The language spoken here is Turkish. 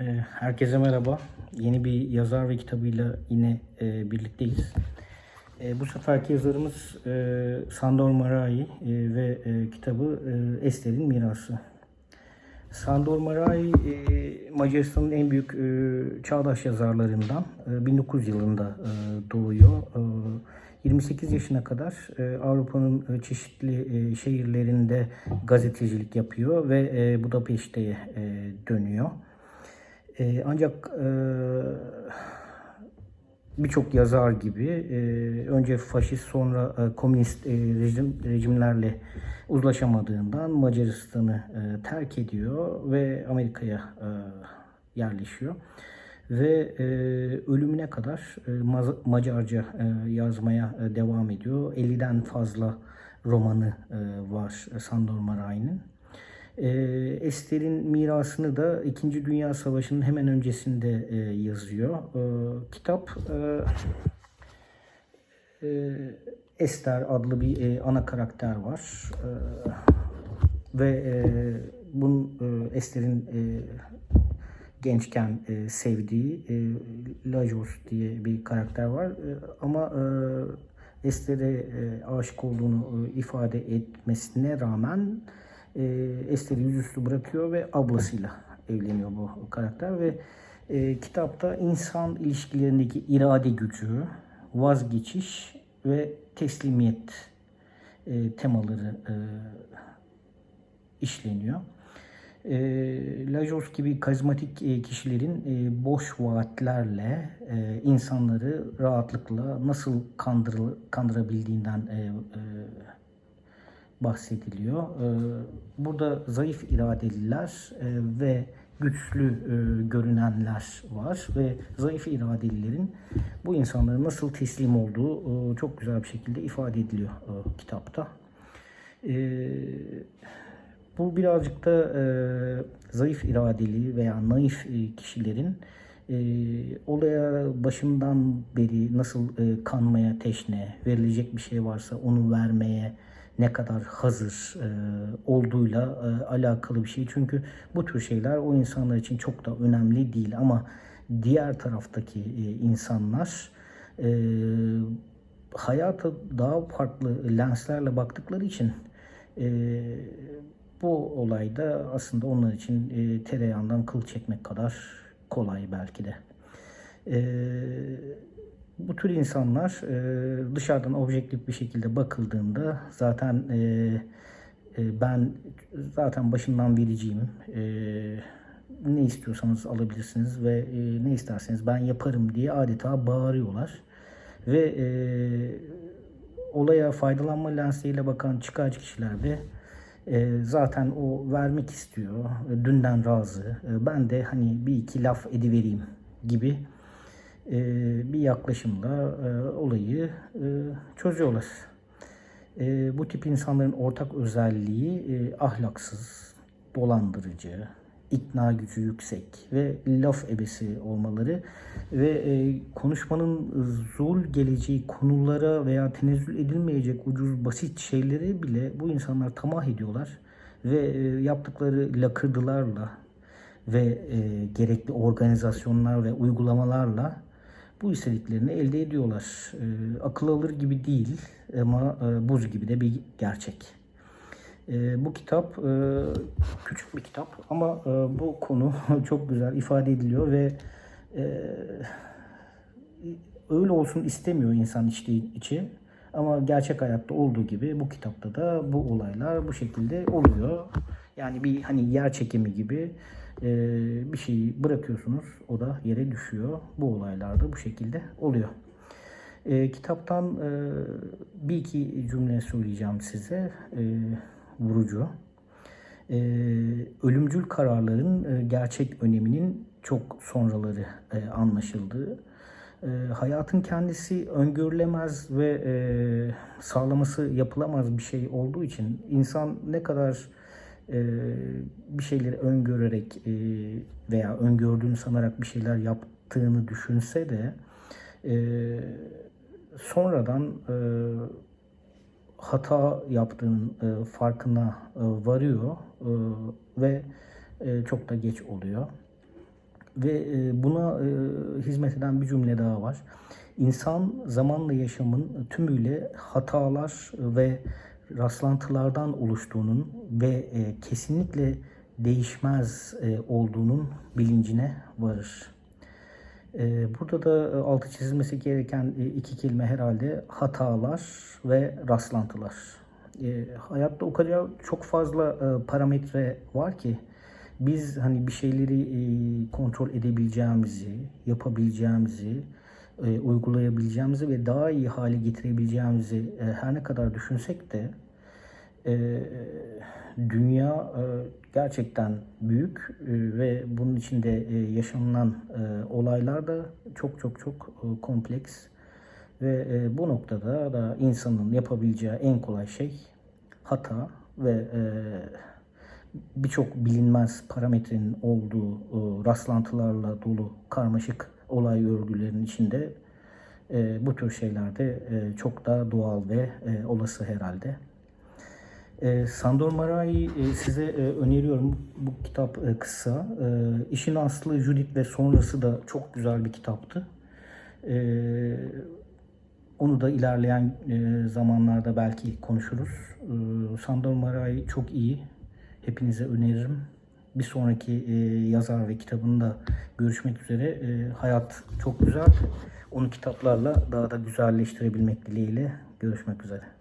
Ee, Herkese merhaba. Yeni bir yazar ve kitabıyla yine e, birlikteyiz. E, bu seferki yazarımız e, Sandor Marai e, ve kitabı Ester'in Mirası. Sandor Marai Macaristan'ın en büyük çağdaş yazarlarından. E, 1900 yılında doğuyor. E, 28 yaşına kadar Avrupa'nın çeşitli şehirlerinde gazetecilik yapıyor ve Budapeşte'ye dönüyor. E, ancak e, birçok yazar gibi e, önce faşist sonra e, komünist e, rejim, rejimlerle uzlaşamadığından Macaristan'ı e, terk ediyor ve Amerika'ya e, yerleşiyor. Ve e, ölümüne kadar e, Macarca e, yazmaya e, devam ediyor. 50'den fazla romanı e, var Sandor Marai'nin. E, Ester'in mirasını da İkinci Dünya Savaşı'nın hemen öncesinde e, yazıyor. E, kitap e, e, Ester adlı bir e, ana karakter var. E, ve e, bunun Ester'in gençken sevdiği e, Lajos diye bir karakter var. Ama e, Ester'e aşık olduğunu ifade etmesine rağmen e, Ester'i yüzüstü bırakıyor ve ablasıyla evleniyor bu karakter ve e, kitapta insan ilişkilerindeki irade gücü, vazgeçiş ve teslimiyet e, temaları e, işleniyor. E, Lajos gibi karizmatik e, kişilerin e, boş vaatlerle e, insanları rahatlıkla nasıl kandırıl, kandırabildiğinden e, e, bahsediliyor. E, burada zayıf iradeliler e, ve güçlü e, görünenler var ve zayıf iradelilerin bu insanlara nasıl teslim olduğu e, çok güzel bir şekilde ifade ediliyor kitapta. Bu birazcık da zayıf iradeli veya naif kişilerin olaya başından beri nasıl kanmaya teşne, verilecek bir şey varsa onu vermeye ne kadar hazır e, olduğuyla e, alakalı bir şey. Çünkü bu tür şeyler o insanlar için çok da önemli değil ama diğer taraftaki e, insanlar e, hayata daha farklı lenslerle baktıkları için e, bu olayda aslında onlar için e, tereyağından kıl çekmek kadar kolay belki de. E, bu tür insanlar e, dışarıdan objektif bir şekilde bakıldığında zaten e, e, ben zaten başından vericiyim. E, ne istiyorsanız alabilirsiniz ve e, ne isterseniz ben yaparım diye adeta bağırıyorlar. Ve e, olaya faydalanma lensiyle bakan çıkarcı kişiler de e, zaten o vermek istiyor. Dünden razı. E, ben de hani bir iki laf edivereyim gibi e, bir yaklaşımla e, olayı e, çözüyorlar. E, bu tip insanların ortak özelliği e, ahlaksız, dolandırıcı, ikna gücü yüksek ve laf ebesi olmaları ve e, konuşmanın zor geleceği konulara veya tenezzül edilmeyecek ucuz basit şeyleri bile bu insanlar tamah ediyorlar ve e, yaptıkları lakırdılarla ve e, gerekli organizasyonlar ve uygulamalarla bu istediklerini elde ediyorlar. E, akıl alır gibi değil ama e, buz gibi de bir gerçek. E, bu kitap e, küçük bir kitap ama e, bu konu çok güzel ifade ediliyor ve e, öyle olsun istemiyor insan içtiği içi. Ama gerçek hayatta olduğu gibi bu kitapta da bu olaylar bu şekilde oluyor. Yani bir hani yer çekimi gibi e, bir şeyi bırakıyorsunuz o da yere düşüyor. Bu olaylarda bu şekilde oluyor. E, kitaptan e, bir iki cümle söyleyeceğim size. E, vurucu. E, ölümcül kararların e, gerçek öneminin çok sonraları e, anlaşıldığı. E, hayatın kendisi öngörülemez ve e, sağlaması yapılamaz bir şey olduğu için insan ne kadar bir şeyleri öngörerek e, veya öngördüğünü sanarak bir şeyler yaptığını düşünse de e, sonradan e, hata yaptığının e, farkına e, varıyor e, ve e, çok da geç oluyor. ve e, buna e, hizmet eden bir cümle daha var. İnsan zamanla yaşamın tümüyle hatalar ve rastlantılardan oluştuğunun ve e, kesinlikle değişmez e, olduğunun bilincine varır. E, Burada da e, altı çizilmesi gereken e, iki kelime herhalde hatalar ve rastlantılar. E, Hayatta o kadar çok fazla e, parametre var ki biz hani bir şeyleri e, kontrol edebileceğimizi, yapabileceğimizi, e, uygulayabileceğimizi ve daha iyi hale getirebileceğimizi e, her ne kadar düşünsek de e, dünya e, gerçekten büyük e, ve bunun içinde e, yaşanılan e, olaylar da çok çok çok e, kompleks ve e, bu noktada da insanın yapabileceği en kolay şey hata ve e, birçok bilinmez parametrenin olduğu e, rastlantılarla dolu karmaşık olay örgülerinin içinde e, bu tür şeyler de e, çok daha doğal ve e, olası herhalde. E, Sandor Mara'yı e, size e, öneriyorum. Bu kitap e, kısa. E, İşin Aslı, Judith ve Sonrası da çok güzel bir kitaptı. E, onu da ilerleyen e, zamanlarda belki konuşuruz. E, Sandor Mara'yı çok iyi. Hepinize öneririm. Bir sonraki e, yazar ve kitabında görüşmek üzere. E, hayat çok güzel. Onu kitaplarla daha da güzelleştirebilmek dileğiyle görüşmek üzere.